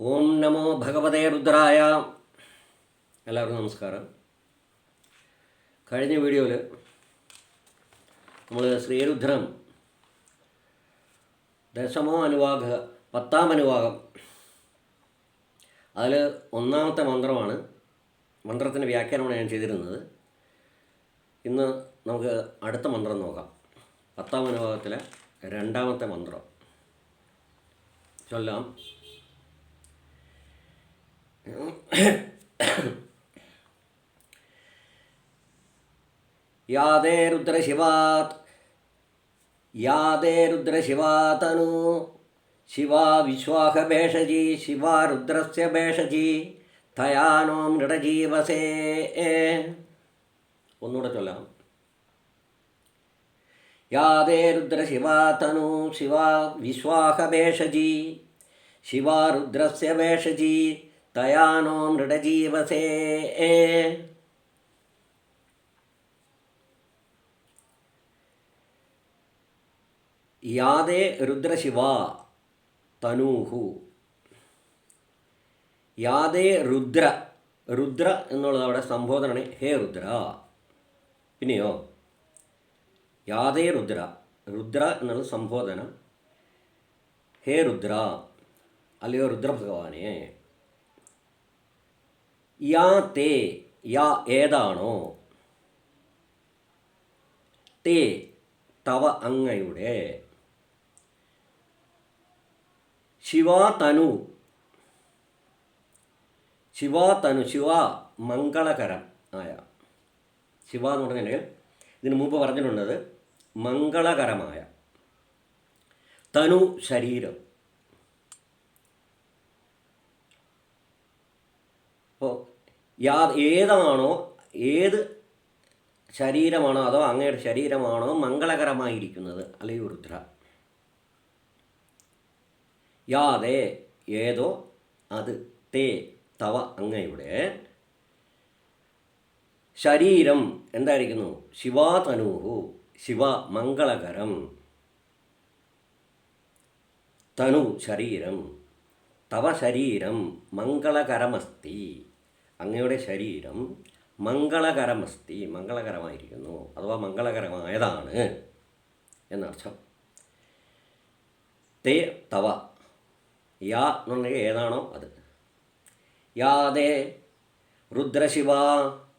ഓം നമോ ഭഗവതേ രുദ്രായ. എല്ലാവർക്കും നമസ്കാരം. കഴിഞ്ഞ വീഡിയോയിൽ നമ്മൾ ശ്രീരുദ്രം ദശമോ അനുവാഗ പത്താം അനുവാഗം. അതിൽ ഒന്നാമത്തെ മന്ത്രമാണ്. മന്ത്രത്തിന്റെ വ്യാഖ്യാനമാണ് ഞാൻ ചെയ്തിരുന്നത്. ഇന്ന് നമുക്ക് അടുത്ത മന്ത്രം നോക്കാം. പത്താം അനുവാഹത്തിലെ രണ്ടാമത്തെ മന്ത്രം. ചൊല്ലാം. യാതേ രുദ്രശിവാത് യാതേ രുദ്രശിവാതനു ശിവാ വിശ്വാഹഭേഷജി ശിവാ രുദ്രസ്യ ഭേഷജി തയാനോ മൃഡജീവസേ ഒന്നുകൂടെ ചൊല്ലാം. യാതേ രുദ്രശിവാതനു ശിവാ വിശ്വാഹഭേഷജി ശിവാ രുദ്രസ്യ ഭേഷജി തയാനോ മൃഡജീവസേ യാതേ രുദ്രശിവ തനൂഹു. യാതേ രുദ്ര രുദ്ര എന്നുള്ളത് അവിടെ സംബോധനമാണ് ഹേ രുദ്ര. പിന്നെയോ? യാതേ രുദ്ര രുദ്ര എന്നുള്ളത് സംബോധനം. ഹേ രുദ്ര അല്ലയോ രുദ്രഭഗവാനെ. യാ തേ യാ ഏതാണോ? തേ തവ അങ്ങയുടെ. ശിവാതനു ശിവാതനു ശിവ മംഗളകരം ആയ. ശിവ എന്ന് പറഞ്ഞിട്ടുണ്ടെങ്കിൽ ഇതിന് മുമ്പ് പറഞ്ഞിട്ടുള്ളത് മംഗളകരമായ. തനു ശരീരം അപ്പോൾ യാ ഏതാണോ ഏത് ശരീരമാണോ അതോ അങ്ങയുടെ ശരീരമാണോ മംഗളകരമായിരിക്കുന്നത്? അല്ലെങ്കിൽ രുദ്ര? യാതേ ഏതോ അത് തേ തവ അങ്ങയുടെ ശരീരം എന്തായിരിക്കുന്നു? ശിവാതനൂഹു ശിവ മംഗളകരം. തനു ശരീരം തവ ശരീരം മംഗളകരമസ്തി. അങ്ങയുടെ ശരീരം മംഗളകരമസ്തി മംഗളകരമായിരിക്കുന്നു അഥവാ മംഗളകരമായതാണ് എന്നർത്ഥം. തേ തവ യാ എന്നുണ്ടെങ്കിൽ ഏതാണോ അത്. യാതേ രുദ്രശിവ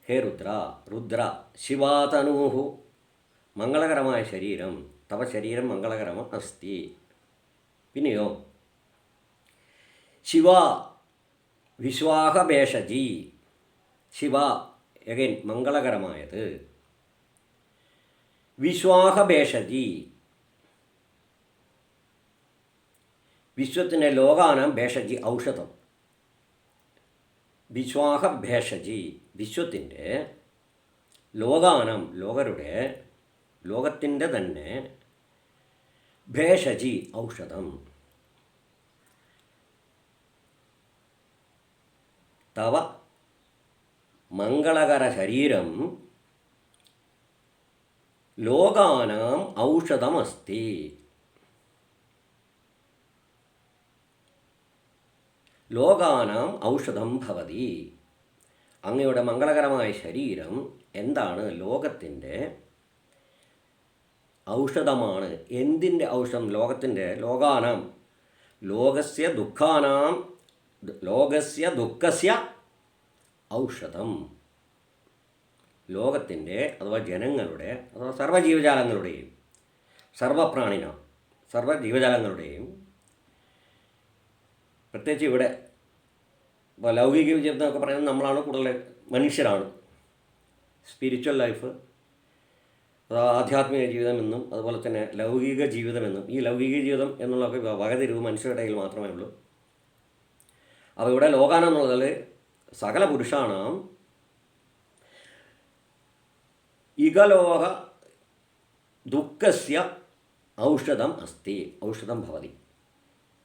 ഹേ രുദ്ര രുദ്ര ശിവാതനൂഹു മംഗളകരമായ ശരീരം തവ ശരീരം മംഗളകരമ അസ്തി പിന്നെയോ ശിവ വിശ്വാഹഭേഷജി ശിവ എഗൈൻ മംഗളകരമായത്. വിശ്വാഹഭേഷജി വിശ്വത്തിന്റെ ലോകാനം ഭേഷജി ഔഷധം. വിശ്വാഹ ഭേഷജി വിശ്വത്തിന്റെ ലോകാനം ലോകരുടെ ലോകത്തിന്റെ തന്നെ ഭേഷജി ഔഷധം. തവ മംഗളകര ശരീരം ലോകാനാം ഔഷധമസ്തി. ലോകാനാം ഔഷധം ഭവതി. അങ്ങയുടെ മംഗളകരമായ ശരീരം എന്താണ്? ലോകത്തിന്റെ ഔഷധമാണ്. എന്തിന്റെ ഔഷധം? ലോകത്തിന്റെ ലോകാനാം. ലോകസ്യ ദുഃഖാനാം ലോകസ്യ ദുഃഖസ്യ ഔഷധം. ലോകത്തിന്റെ അഥവാ ജനങ്ങളുടെ അഥവാ സർവജീവജാലങ്ങളുടെയും സർവപ്രാണിന സർവജീവജാലങ്ങളുടെയും പ്രത്യേകിച്ച് ഇവിടെ ഇപ്പോൾ ലൗകിക ജീവിതം എന്നൊക്കെ പറയുന്നത് നമ്മളാണ് കൂടുതൽ മനുഷ്യരാണ്. സ്പിരിച്വൽ ലൈഫ് അഥവാ ആധ്യാത്മിക ജീവിതമെന്നും അതുപോലെ തന്നെ ലൗകിക ജീവിതമെന്നും ഈ ലൗകിക ജീവിതം എന്നുള്ളൊക്കെ വകതിരിവ് മനുഷ്യരുടെ കയ്യിൽ മാത്രമേ ഉള്ളൂ. അപ്പോൾ ഇവിടെ ലോകാനം എന്നുള്ളതിൽ സകല പുരുഷാണാം. ഇകലോക ദുഃഖസ്യ ഔഷധം അസ്തി ഔഷധം ഭവതി.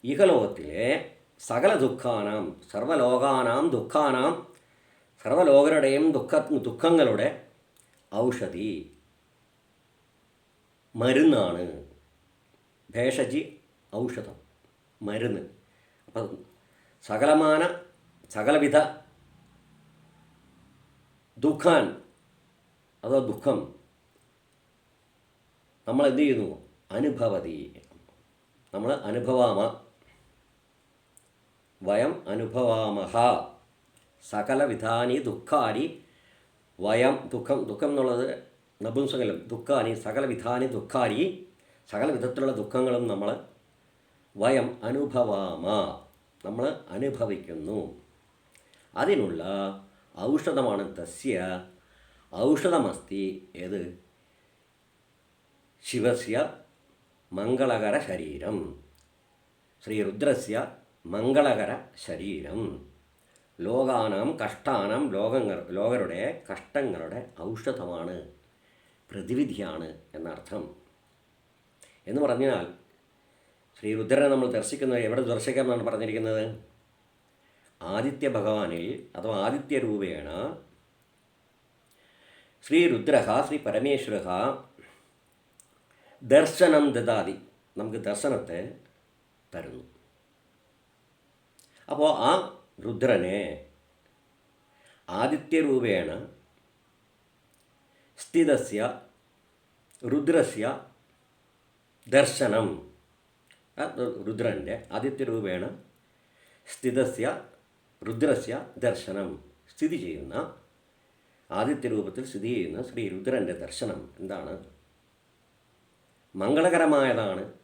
ഇഹലോകത്തിലെ സകല ദുഃഖാനാം സർവലോകാനാം ദുഃഖാനാം സർവലോകരുടെയും ദുഃഖ ദുഃഖങ്ങളുടെ ഔഷധി മരുന്നാണ്. ഭേഷജി ഔഷധം മരുന്ന്. അപ്പം സകലമാന സകലവിധ ദുഃഖാൻ അതോ ദുഃഖം നമ്മൾ എന്ത് ചെയ്യുന്നു? അനുഭവതി. നമ്മൾ അനുഭവാമ. വയം അനുഭവാമഹ. സകലവിധാനി ദുഃഖാനി വയം ദുഃഖം ദുഃഖം എന്നുള്ളത് നപുംസകലം. ദുഃഖാനി സകലവിധാനി ദുഃഖാനി സകല വിധത്തിലുള്ള ദുഃഖങ്ങളും നമ്മൾ വയം അനുഭവാമ. നമ്മൾ അനുഭവിക്കുന്നു. അതിനുള്ള ഔഷധമാണ് തസ്യ. ഔഷധമസ്തി ഏത്? ശിവസ്യ മംഗളകര ശരീരം. ശ്രീ രുദ്രസ്യ മംഗളകര ശരീരം. ലോകാനാം കഷ്ടാനാം ലോകങ്ങൾ ലോകരുടെ കഷ്ടങ്ങളുടെ ഔഷധമാണ് പ്രതിവിധിയാണ് എന്നർത്ഥം. എന്ന് പറഞ്ഞാൽ ശ്രീ രുദ്രനെ നമ്മൾ ദർശിക്കുന്നത് എവിടെ ദർശിക്കാമെന്നാണ് പറഞ്ഞിരിക്കുന്നത്? ആദിത്യ ഭഗവാനിൽ അഥവാ ആദിത്യ രൂപേണ ശ്രീ രുദ്ര ശ്രീ പരമേശ്വര ദർശനം ദദാതി നമുക്ക് ദർശനത്തെ തരുന്നു. അപ്പോൾ ആ രുദ്രനെ ആദിത്യരൂപേണ സ്ഥിതസ്യ രുദ്രസ്യ ദർശനം ആ ആദ്യത്തെ ആദിത്യരൂപേണ സ്ഥിതസ്യ രുദ്രസ്യ ദർശനം. സ്ഥിതി ചെയ്യുന്ന ആദിത്യ രൂപത്തിൽ സ്ഥിതി ചെയ്യുന്ന ശ്രീ രുദ്രന്റെ ദർശനം എന്താണ്? മംഗളകരമായതാണ്.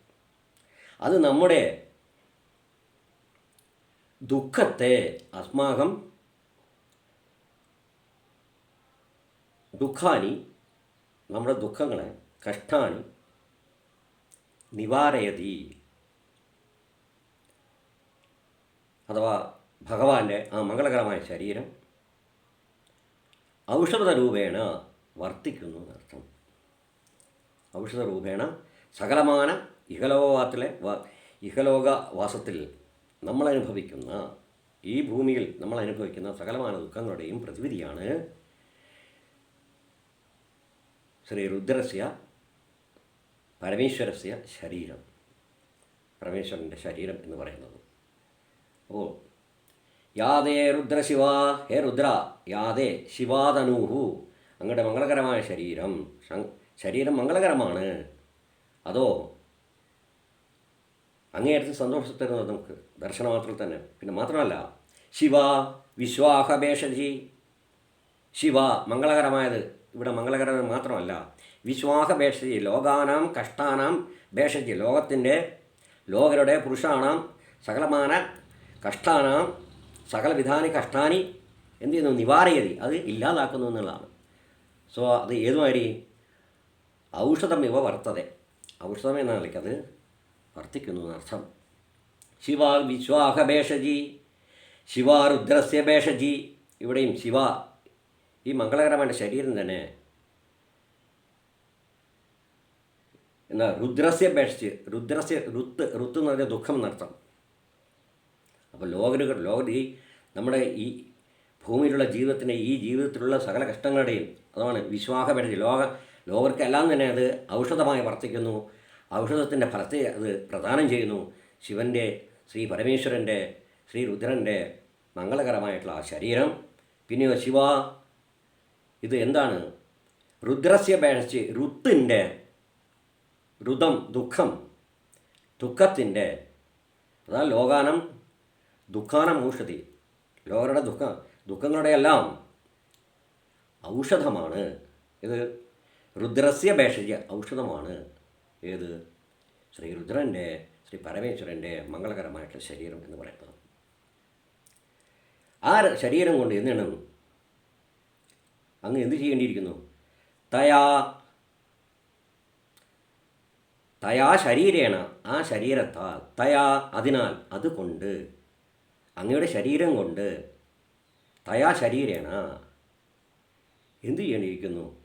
അത് നമ്മുടെ ദുഃഖത്തെ അസ്മാകം ദുഃഖാനി നമ്മുടെ ദുഃഖങ്ങളെ കഷ്ടാനി നിവാരയതി. അഥവാ ഭഗവാന്റെ ആ മംഗളകരമായ ശരീരം ഔഷധ രൂപേണ വർത്തിക്കുന്നു എന്നർത്ഥം. ഔഷധ രൂപേണ സകലമാന ഇഹലോകത്തിലെ ഇഹലോക വാസത്തിൽ നമ്മൾ അനുഭവിക്കുന്ന ഈ ഭൂമിയിൽ നമ്മൾ അനുഭവിക്കുന്ന സകലമാന ദുഃഖങ്ങളുടെയും പ്രതിവിധിയാണ് ശ്രീ രുദ്രസ്യ പരമേശ്വരസ്യ ശരീരം. പരമേശ്വരന്റെ ശരീരം എന്ന് പറയുന്നത്. അപ്പോൾ യാതേ രുദ്രശിവ ഹേ രുദ്ര യാതേ ശിവാതനൂഹു. അങ്ങയുടെ മംഗളകരമായ ശരീരം. ശരീരം മംഗളകരമാണ്. അതോ അങ്ങേയടുത്ത് സന്തോഷം തരുന്നത് നമുക്ക് ദർശനമാത്രത്തിൽ തന്നെ. പിന്നെ മാത്രമല്ല ശിവ വിശ്വാഹഭേഷജി ശിവ മംഗളകരമായത് ഇവിടെ മംഗളകരം മാത്രമല്ല വിശ്വാഹഭേഷജി ലോകാനാം കഷ്ടാനാം ഭേഷജി ലോകത്തിന്റെ ലോകരുടെ പുരുഷാണാം സകലമാന കഷ്ടാനാം സകല വിധാനി കഷ്ടാനി എന്ത് ചെയ്യുന്നു നിവാരയതി. അത് ഇല്ലാതാക്കുന്നു എന്നുള്ളതാണ്. സോ അത് ഏതുമാതിരി ഔഷധം ഇവ വർത്തതെ. ഔഷധം എന്ന നിലയ്ക്ക് അത് വർത്തിക്കുന്നു എന്നർത്ഥം ശിവ വിശ്വാഹഭേഷജി ശിവ രുദ്രസ്യ ഭേഷജി ഇവിടെയും ശിവ ഈ മംഗളകരമായ ശരീരം തന്നെ എന്നാൽ രുദ്രസ്യ ഭേഷജി രുദ്രസ്യ രുത്ത് രുത്ത് എന്ന് പറഞ്ഞാൽ ദുഃഖം എന്നർത്ഥം. അപ്പോൾ ലോകരുകൾ ലോകർ ഈ നമ്മുടെ ഈ ഭൂമിയിലുള്ള ജീവിതത്തിന്റെ ഈ ജീവിതത്തിലുള്ള സകല കഷ്ടങ്ങളുടെയും അതാണ് വിശ്വാസപ്പെടുത്തി ലോക ലോകർക്കെല്ലാം തന്നെ അത് ഔഷധമായി വർത്തിക്കുന്നു. ഔഷധത്തിന്റെ ഫലത്തെ അത് പ്രദാനം ചെയ്യുന്നു. ശിവന്റെ ശ്രീ പരമേശ്വരന്റെ ശ്രീ രുദ്രന്റെ മംഗളകരമായിട്ടുള്ള ആ ശരീരം. പിന്നെയോ ശിവ ഇത് എന്താണ്? രുദ്രസ്യ ബേഷിച്ച് രുത്തിന്റെ രുതം ദുഃഖം ദുഃഖത്തിന്റെ അതാ ലോകാനം ദുഃഖാനം ഔഷധി. ലോകരുടെ ദുഃഖ ദുഃഖങ്ങളുടെ എല്ലാം ഔഷധമാണ്. ഇത് രുദ്രസ്യ ഭേഷജ ഔഷധമാണ്. ഏത്? ശ്രീ രുദ്രന്റെ ശ്രീ പരമേശ്വരന്റെ മംഗളകരമായിട്ടുള്ള ശരീരം എന്ന് പറയുന്നത്. ആ ശരീരം കൊണ്ട് എന്താണ്? അങ്ങ് എന്ത് ചെയ്യേണ്ടിയിരിക്കുന്നു? തയാ തയാ ശരീരേണ ആ ശരീരത്താൽ തയാ അതിനാൽ അതുകൊണ്ട് അങ്ങയുടെ ശരീരം കൊണ്ട് തയാ ശരീരേണ. എന്തു ചെയ്യേണ്ടിയിരിക്കുന്നു?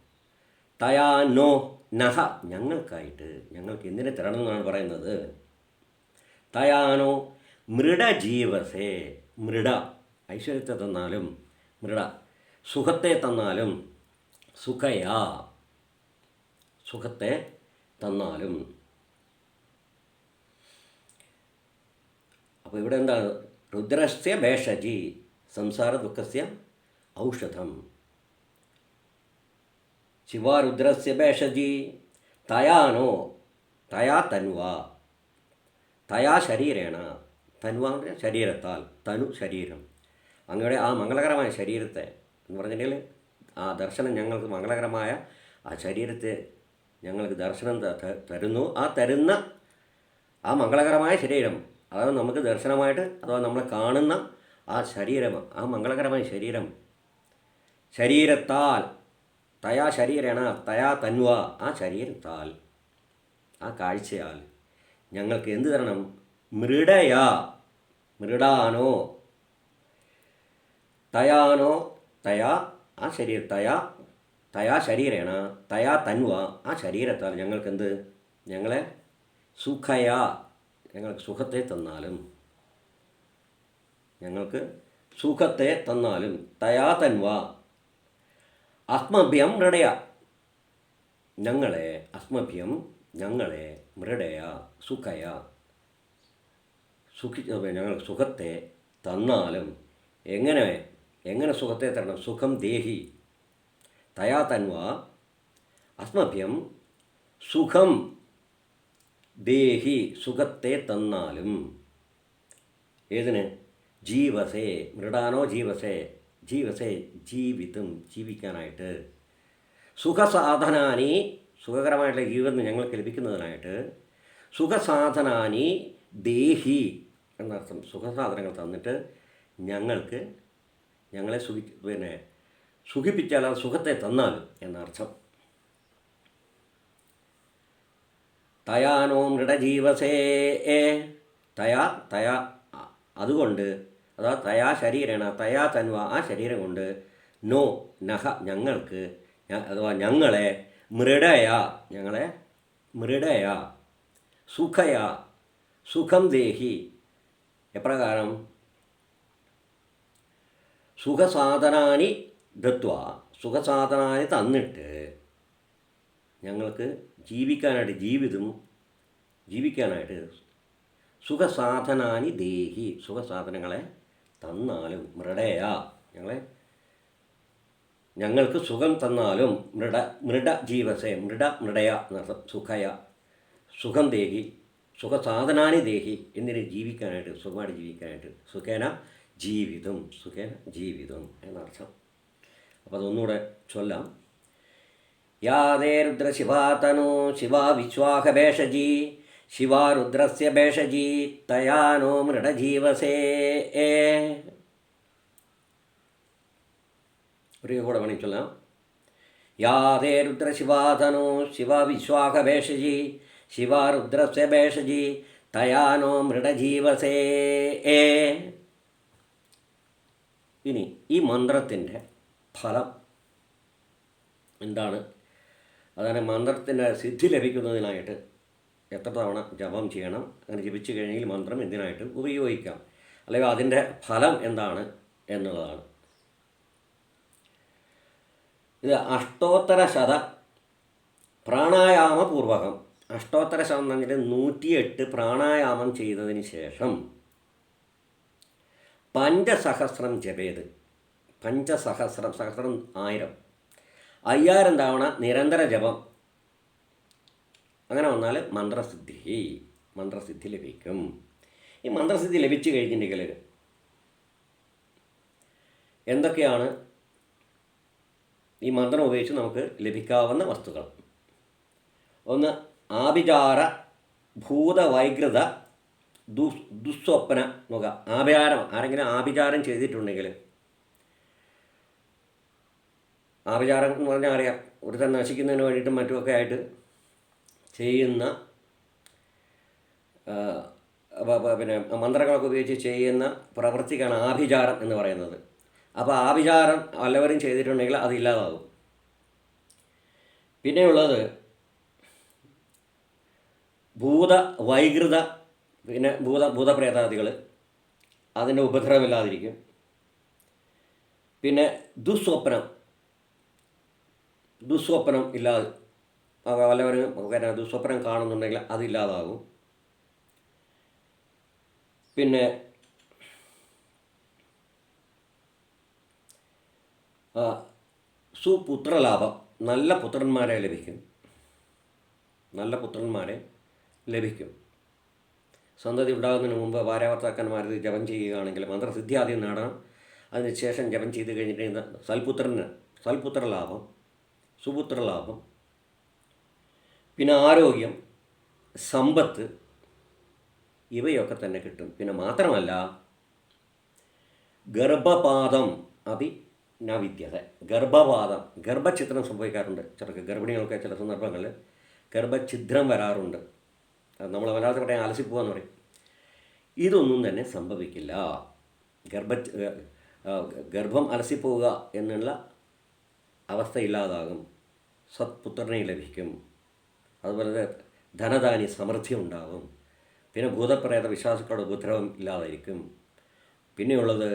തയാ നോ നഹ. ഞങ്ങൾക്കായിട്ട് ഞങ്ങൾക്ക് എന്തിനെ തരണം എന്നാണ് പറയുന്നത്? തയാനോ മൃഡജീവസേ. മൃഡ. ഐശ്വര്യത്തെ തന്നാലും മൃഡ. സുഖത്തെ തന്നാലും സുഖയാ. സുഖത്തെ തന്നാലും. അപ്പോൾ ഇവിടെ എന്താണ് രുദ്രസ്യ ഭേഷജി സംസാര ദുഃഖസ്യ ഔഷധം ശിവരുദ്രസ്യ ഭേഷജി തയാനോ തയാ തന്വ തയാ ശരീരേണ തന്വ ശരീരത്താൽ തനു ശരീരം അങ്ങയുടെ ആ മംഗളകരമായ ശരീരത്തെ എന്ന് പറഞ്ഞിട്ടുണ്ടെങ്കിൽ ആ ദർശനം ഞങ്ങൾക്ക് മംഗളകരമായ ആ ശരീരത്തെ ഞങ്ങൾക്ക് ദർശനം തരുന്നു ആ തരുന്ന ആ മംഗളകരമായ ശരീരം അതായത് നമുക്ക് ദർശനമായിട്ട് അഥവാ നമ്മൾ കാണുന്ന ആ ശരീരം ആ മംഗളകരമായ ശരീരം. ശരീരത്താൽ തയാ ശരീരണ തയാ തന്വ ആ ശരീരത്താൽ ആ കാഴ്ചയാൽ ഞങ്ങൾക്ക് എന്ത് തരണം? മൃഡയാ മൃഡാനോ തയാനോ തയാ ആ ശരീര തയാ തയാ ശരീരേണ തയാ തന്വ ആ ശരീരത്താൽ ഞങ്ങൾക്കെന്ത് ഞങ്ങളെ സുഖയാ ഞങ്ങൾക്ക് സുഖത്തെ തന്നാലും ഞങ്ങൾക്ക് സുഖത്തെ തന്നാലും തയാ തന്വ അസ്മഭ്യം മൃഡയ. ഞങ്ങളെ അസ്മഭ്യം ഞങ്ങളെ മൃടയ സുഖയ. സുഖി ഞങ്ങൾ സുഖത്തെ തന്നാലും എങ്ങനെ എങ്ങനെ സുഖത്തെ തരണം? സുഖം ദേഹി. തയാ തന്വ അസ്മഭ്യം സുഖം ദേഹി സുഖത്തെ തന്നാലും. ഏതിന്? ജീവസേ മൃടാനോ ജീവസേ ജീവസേ ജീവിതം ജീവിക്കാനായിട്ട്. സുഖസാധനാനി സുഖകരമായിട്ടുള്ള ജീവിതം ഞങ്ങൾക്ക് ലഭിക്കുന്നതിനായിട്ട് സുഖസാധനാനി ദേഹി എന്നർത്ഥം സുഖസാധനങ്ങൾ തന്നിട്ട് ഞങ്ങൾക്ക് ഞങ്ങളെ സുഖി പിന്നെ സുഖിപ്പിച്ചാൽ അത് സുഖത്തെ തന്നാൽ എന്നർത്ഥം. തയാനോ മൃഡജീവസേ തയാ തയാ അതുകൊണ്ട് അതാ തയാ ശരീരേണ തയാ തന്വ ആ ശരീരം കൊണ്ട് നോ നഹ ഞങ്ങൾക്ക് അഥവാ ഞങ്ങളെ മൃഡയ ഞങ്ങളെ മൃഡയ സുഖയ സുഖം ദേഹി എപ്രകാരം? സുഖസാധനാനി ദത്വ സുഖസാധനാനി തന്നിട്ട് ഞങ്ങൾക്ക് ജീവിക്കാനായിട്ട് ജീവിതം ജീവിക്കാനായിട്ട് സുഖസാധനാനി ദേഹി. സുഖസാധനങ്ങളെ തന്നാലും മൃഡയ. ഞങ്ങളെ ഞങ്ങൾക്ക് സുഖം തന്നാലും മൃഡ മൃഡ ജീവസേ മൃഡ മൃഡയ എന്നർത്ഥം. സുഖയ. സുഖം ദേഹി. സുഖസാധനാനി ദേഹി എന്നിട്ട് ജീവിക്കാനായിട്ട് സുഖമായിട്ട് ജീവിക്കാനായിട്ട്. സുഖേന ജീവിതം. സുഖേന ജീവിതം എന്നർത്ഥം. അപ്പോൾ അതൊന്നുകൂടെ ചൊല്ലാം. യാതേ രുദ്രശിവാതനോ ശിവാ വിശ്വാഹഭേഷജി ശിവാ രുദ്രസ്യ ഭേഷജി തയാനോ മൃഡജീവസേ ഒരു കൂടെ വേണമെങ്കിൽ ചൊല്ലാം. യാതേ രുദ്രശിവാതനോ ശിവ വിശ്വാഹഭേഷജി ശിവാ രുദ്രസ്യ ഭേഷജി തയാനോ മൃഡജീവസേ ഇനി ഈ മന്ത്രത്തിന്റെ ഫലം എന്താണ്? അതാണ് മന്ത്രത്തിന്റെ സിദ്ധി ലഭിക്കുന്നതിനായിട്ട് എത്ര തവണ ജപം ചെയ്യണം അങ്ങനെ ജപിച്ചു കഴിഞ്ഞെങ്കിൽ മന്ത്രം എന്തിനായിട്ട് ഉപയോഗിക്കാം അല്ലെങ്കിൽ അതിന്റെ ഫലം എന്താണ് എന്നുള്ളതാണ്. ഇത് അഷ്ടോത്തര ശത പ്രാണായാമപൂർവകം അഷ്ടോത്തര ശതം എന്ന് പറഞ്ഞാൽ നൂറ്റിയെട്ട് പ്രാണായാമം ചെയ്തതിന് ശേഷം പഞ്ചസഹസ്രം ജപേത്. പഞ്ചസഹസ്രം സഹസ്രം ആയിരം. അയ്യായിരം തവണ നിരന്തര ജപം. അങ്ങനെ വന്നാൽ മന്ത്രസിദ്ധി. മന്ത്രസിദ്ധി ലഭിക്കും. ഈ മന്ത്രസിദ്ധി ലഭിച്ചു കഴിഞ്ഞിട്ടുണ്ടെങ്കിൽ എന്തൊക്കെയാണ്? ഈ മന്ത്രം ഉപയോഗിച്ച് നമുക്ക് ലഭിക്കാവുന്ന വസ്തുക്കൾ. ഒന്ന് ആഭിചാര ഭൂതവൈകൃത ദുസ്വപ്ന മുഖ. ആഭിചാരം. ആരെങ്കിലും ആഭിചാരം ചെയ്തിട്ടുണ്ടെങ്കിൽ ആഭിചാരം എന്ന് പറഞ്ഞാൽ അറിയാം ഒരുത്തൻ നശിക്കുന്നതിന് വേണ്ടിയിട്ടും മറ്റുമൊക്കെ ആയിട്ട് ചെയ്യുന്ന പിന്നെ മന്ത്രങ്ങളൊക്കെ ഉപയോഗിച്ച് ചെയ്യുന്ന പ്രവൃത്തിക്കാണ് ആഭിചാരം എന്ന് പറയുന്നത്. അപ്പോൾ ആഭിചാരം വല്ലവരും ചെയ്തിട്ടുണ്ടെങ്കിൽ അത് ഇല്ലാതാകും. പിന്നെയുള്ളത് ഭൂത വൈകൃത പിന്നെ ഭൂത ഭൂതപ്രേതാദികൾ അതിന്റെ ഉപദ്രവമില്ലാതിരിക്കും. പിന്നെ ദുസ്വപ്നം. ദുസ്വപ്നം ഇല്ലാതെ വല്ലവരും ദുസ്വപ്നം കാണുന്നുണ്ടെങ്കിൽ അതില്ലാതാകും പിന്നെ സുപുത്രലാഭം നല്ല പുത്രന്മാരെ ലഭിക്കും. നല്ല പുത്രന്മാരെ ലഭിക്കും. സന്തതി ഉണ്ടാകുന്നതിന് മുമ്പ് ഭാര്യാഭർത്താക്കന്മാരത് ജപം ചെയ്യുകയാണെങ്കിൽ മന്ത്രസിദ്ധി ആദ്യം നേടണം അതിനുശേഷം ജപം ചെയ്ത് കഴിഞ്ഞിട്ട് സൽപുത്രന് സൽപുത്രലാഭം സുപുത്രലാഭം. പിന്നെ ആരോഗ്യം സമ്പത്ത് ഇവയൊക്കെ തന്നെ കിട്ടും. പിന്നെ മാത്രമല്ല ഗർഭപാതം അഭി നവിദ്യത വിദ്യത ഗർഭപാതം ഗർഭഛിദ്രം സംഭവിക്കാറുണ്ട്. ചിലർക്ക് ഗർഭിണികൾക്ക് ചില സന്ദർഭങ്ങളിൽ ഗർഭഛിദ്രം വരാറുണ്ട്. അത് നമ്മൾ വല്ലാതെ പറയാൻ അലസിപ്പോവാന്ന് പറയും. ഇതൊന്നും തന്നെ സംഭവിക്കില്ല. ഗർഭ ഗർഭം അലസിപ്പോവുക എന്നുള്ള അവസ്ഥ ഇല്ലാതാകും. സത്പുത്രനെ ലഭിക്കും. അതുപോലെ ധനദാനി സമൃദ്ധി ഉണ്ടാകും പിന്നെ ഭൂതപ്രേത വിശ്വാസികളുടെ ഉപദ്രവം ഇല്ലാതായിരിക്കും. പിന്നെയുള്ളത്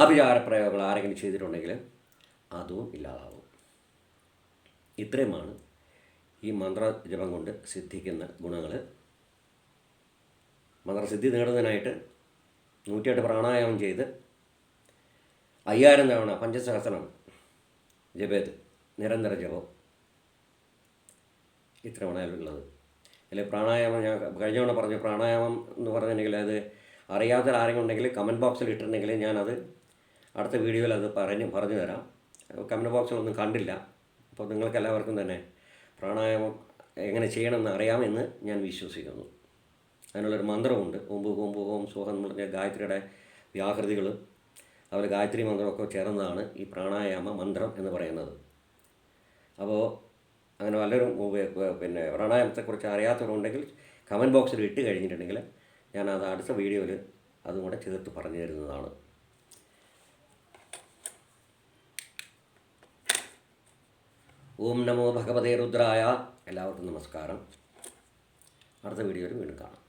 ആഭിചാര പ്രയോഗങ്ങൾ ആരെങ്കിലും ചെയ്തിട്ടുണ്ടെങ്കിൽ അതും ഇല്ലാതാവും. ഇത്രയുമാണ് ഈ മന്ത്രജപം കൊണ്ട് സിദ്ധിക്കുന്ന ഗുണങ്ങൾ മന്ത്രസിദ്ധി നേടുന്നതിനായിട്ട് നൂറ്റിയെട്ട് പ്രാണായാമം ചെയ്ത് അയ്യായിരം തവണ പഞ്ചസഹസ്രം ജപേത് നിരന്തര ജപം. ഇത്രയാണ് അതിലുള്ളത് അല്ലെ പ്രാണായാമം ഞാൻ കഴിഞ്ഞ തവണ പറഞ്ഞു പ്രാണായാമം എന്ന് പറഞ്ഞിട്ടുണ്ടെങ്കിൽ അത് അറിയാത്ത ആരെങ്കിലും ഉണ്ടെങ്കിൽ കമന്റ് ബോക്സിൽ ഇട്ടിട്ടുണ്ടെങ്കിൽ ഞാനത് അടുത്ത വീഡിയോയിൽ അത് പറഞ്ഞ് പറഞ്ഞു തരാം. കമന്റ് ബോക്സിലൊന്നും കണ്ടില്ല. അപ്പോൾ നിങ്ങൾക്ക് എല്ലാവർക്കും തന്നെ പ്രാണായാമം എങ്ങനെ ചെയ്യണമെന്ന് അറിയാമെന്ന് ഞാൻ വിശ്വസിക്കുന്നു. അതിനുള്ളൊരു മന്ത്രമുണ്ട് ഓം ഓം ഓം സുഖം എന്ന് പറഞ്ഞ ഗായത്രിയുടെ വ്യാകൃതികൾ. അതുപോലെ ഗായത്രി മന്ത്രമൊക്കെ ചേർന്നതാണ് ഈ പ്രാണായാമ മന്ത്രം എന്ന് പറയുന്നത്. അപ്പോൾ അങ്ങനെ ഉപ- പിന്നെ പ്രാണായാമത്തെക്കുറിച്ച് അറിയാത്തവരുണ്ടെങ്കിൽ കമന്റ് ബോക്സിൽ ഇട്ട് കഴിഞ്ഞിട്ടുണ്ടെങ്കിൽ ഞാൻ അത് അടുത്ത വീഡിയോയിൽ അതും കൂടെ ചേർത്ത് പറഞ്ഞു തരുന്നതാണ്. ഓം നമോ ഭഗവതേ രുദ്രായ. എല്ലാവർക്കും നമസ്കാരം. അടുത്ത വീഡിയോയിൽ വീണ്ടും കാണാം.